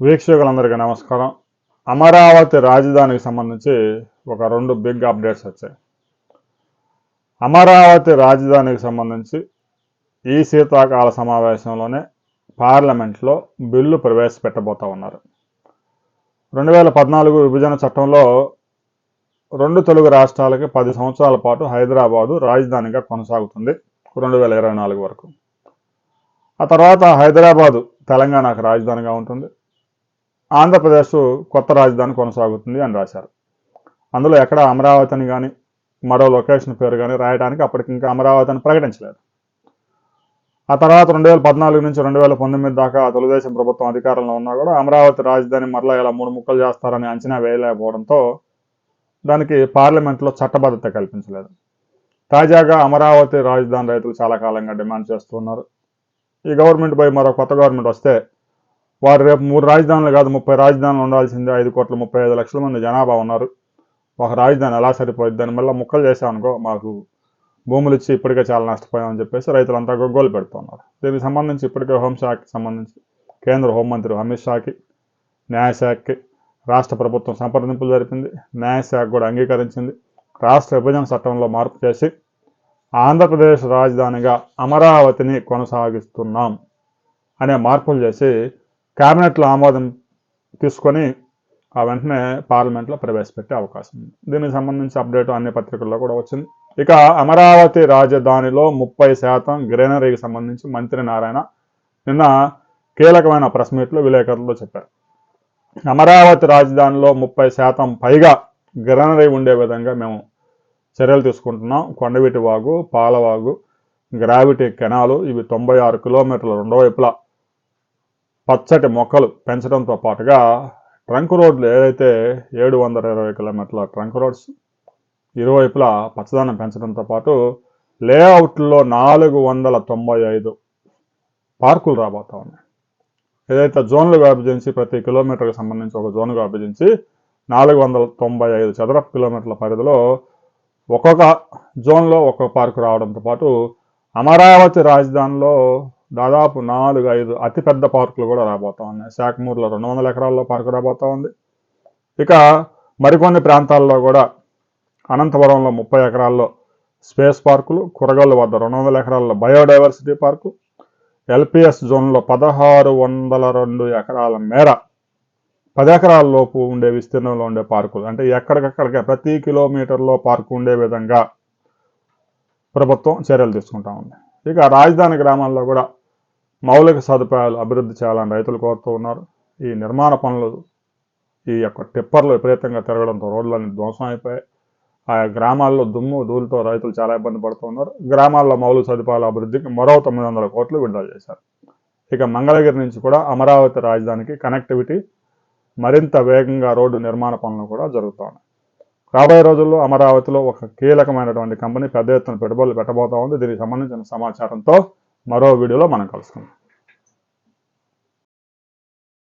వీక్షకులందరికీ నమస్కారం. అమరావతి రాజధానికి సంబంధించి ఒక రెండు బిగ్ అప్డేట్స్ వచ్చాయి. అమరావతి రాజధానికి సంబంధించి ఈ శీతాకాల సమావేశంలోనే పార్లమెంట్లో బిల్లు ప్రవేశపెట్టబోతా ఉన్నారు. రెండు వేల పద్నాలుగు విభజన చట్టంలో రెండు తెలుగు రాష్ట్రాలకి పది సంవత్సరాల పాటు హైదరాబాదు రాజధానిగా కొనసాగుతుంది రెండు వేల ఇరవై నాలుగు వరకు. ఆ తర్వాత హైదరాబాదు తెలంగాణకు రాజధానిగా ఉంటుంది. ఆంధ్రప్రదేశ్ కొత్త రాజధాని కొనసాగుతుంది అని రాశారు. అందులో ఎక్కడ అమరావతి అని కానీ మరో లొకేషన్ పేరు కానీ రాయడానికి అప్పటికి ఇంకా అమరావతి అని ప్రకటించలేదు. ఆ తర్వాత రెండు వేల పద్నాలుగు నుంచి రెండు వేల పంతొమ్మిది దాకా తెలుగుదేశం ప్రభుత్వం అధికారంలో ఉన్నా కూడా అమరావతి రాజధాని మరలా ఇలా మూడు ముక్కలు చేస్తారని అంచనా వేయలేకపోవడంతో దానికి పార్లమెంట్లో చట్టబద్ధత కల్పించలేదు. తాజాగా అమరావతి రాజధాని రైతులు చాలా కాలంగా డిమాండ్ చేస్తున్నారు ఈ గవర్నమెంట్ పై మరో కొత్త గవర్నమెంట్ వస్తే వారు రేపు మూడు రాజధానులు కాదు ముప్పై రాజధానులు ఉండాల్సిందే. ఐదు కోట్ల ముప్పై ఐదు లక్షల మంది జనాభా ఉన్నారు. ఒక రాజధాని ఎలా సరిపోయింది దాని మళ్ళీ ముక్కలు చేసామనుకో మాకు భూములు ఇచ్చి ఇప్పటికే చాలా నష్టపోయామని చెప్పేసి రైతులంతా గొగ్గోలు పెడుతున్నారు దీనికి సంబంధించి ఇప్పటికే హోంశాఖకి సంబంధించి కేంద్ర హోంమంత్రి అమిత్ షాకి న్యాయశాఖకి రాష్ట్ర ప్రభుత్వం సంప్రదింపులు జరిపింది. న్యాయశాఖ కూడా అంగీకరించింది. రాష్ట్ర విభజన చట్టంలో మార్పు చేసి ఆంధ్రప్రదేశ్ రాజధానిగా అమరావతిని కొనసాగిస్తున్నాం అనే మార్పులు చేసి క్యాబినెట్లో ఆమోదం తీసుకొని ఆ వెంటనే పార్లమెంట్లో ప్రవేశపెట్టే అవకాశం ఉంది. దీనికి సంబంధించి అప్డేట్ అన్ని పత్రికల్లో కూడా వచ్చింది. ఇక అమరావతి రాజధానిలో ముప్పై శాతం గ్రీనరీకి సంబంధించి మంత్రి నారాయణ నిన్న కీలకమైన ప్రెస్ మీట్లో విలేకరులతో చెప్పారు. అమరావతి రాజధానిలో ముప్పై శాతం పైగా గ్రీనరీ ఉండే విధంగా మేము చర్యలు తీసుకుంటున్నాం. కొండవీటి వాగు పాలవాగు గ్రావిటీ కెనాలు ఇవి తొంభై ఆరు కిలోమీటర్ల రెండో వైపులా పచ్చటి మొక్కలు పెంచడంతో పాటుగా ట్రంక్ రోడ్లు ఏదైతే ఏడు వందల ఇరవై కిలోమీటర్ల ట్రంక్ రోడ్స్ ఇరువైపులా పచ్చదనం పెంచడంతో పాటు లేఅవుట్లో నాలుగు వందల తొంభై ఐదు పార్కులు రాబోతా ఉన్నాయి. ఏదైతే జోన్లు విభజించి ప్రతి కిలోమీటర్కి సంబంధించి ఒక జోన్గా విభజించి నాలుగు వందల తొంభై ఐదు చదరపు కిలోమీటర్ల పరిధిలో ఒక్కొక్క జోన్లో ఒక్కొక్క పార్కు రావడంతో పాటు అమరావతి రాజధానిలో దాదాపు నాలుగు ఐదు అతిపెద్ద పార్కులు కూడా రాబోతా ఉన్నాయి. శాఖమూరులో రెండు వందల ఎకరాల్లో పార్కు రాబోతా ఉంది. ఇక మరికొన్ని ప్రాంతాల్లో కూడా అనంతపురంలో ముప్పై ఎకరాల్లో స్పేస్ పార్కులు కురగల్లు వద్ద రెండు వందల ఎకరాల్లో బయోడైవర్సిటీ పార్కు ఎల్పిఎస్ జోన్లో పదహారు వందల రెండు ఎకరాల మేర పది ఎకరాల లోపు ఉండే విస్తీర్ణంలో ఉండే పార్కులు. అంటే ఎక్కడికక్కడికి ప్రతి కిలోమీటర్లో పార్కు ఉండే విధంగా ప్రభుత్వం చర్యలు తీసుకుంటా ఉంది. ఇక రాజధాని గ్రామాల్లో కూడా మౌలిక సదుపాయాలు అభివృద్ధి చేయాలని రైతులు కోరుతూ ఉన్నారు. ఈ నిర్మాణ పనులు ఈ యొక్క టిప్పర్లు విపరీతంగా తిరగడంతో రోడ్లన్నీ ధ్వంసం అయిపోయాయి. ఆయా గ్రామాల్లో దుమ్ము ధూళితో రైతులు చాలా ఇబ్బంది పడుతున్నారు గ్రామాల్లో మౌలిక సదుపాయాల అభివృద్ధికి మరో తొమ్మిది వందల కోట్లు విడుదల చేశారు. ఇక మంగళగిరి నుంచి కూడా అమరావతి రాజధానికి కనెక్టివిటీ మరింత వేగంగా రోడ్డు నిర్మాణ పనులు కూడా జరుగుతూ ఉన్నాయి. రాబోయే రోజుల్లో అమరావతిలో ఒక కీలకమైనటువంటి కంపెనీ పెద్ద ఎత్తున పెట్టుబడులు పెట్టబోతా ఉంది. దీనికి సంబంధించిన సమాచారంతో మరో వీడియోలో మనం కలుసుకుందాం.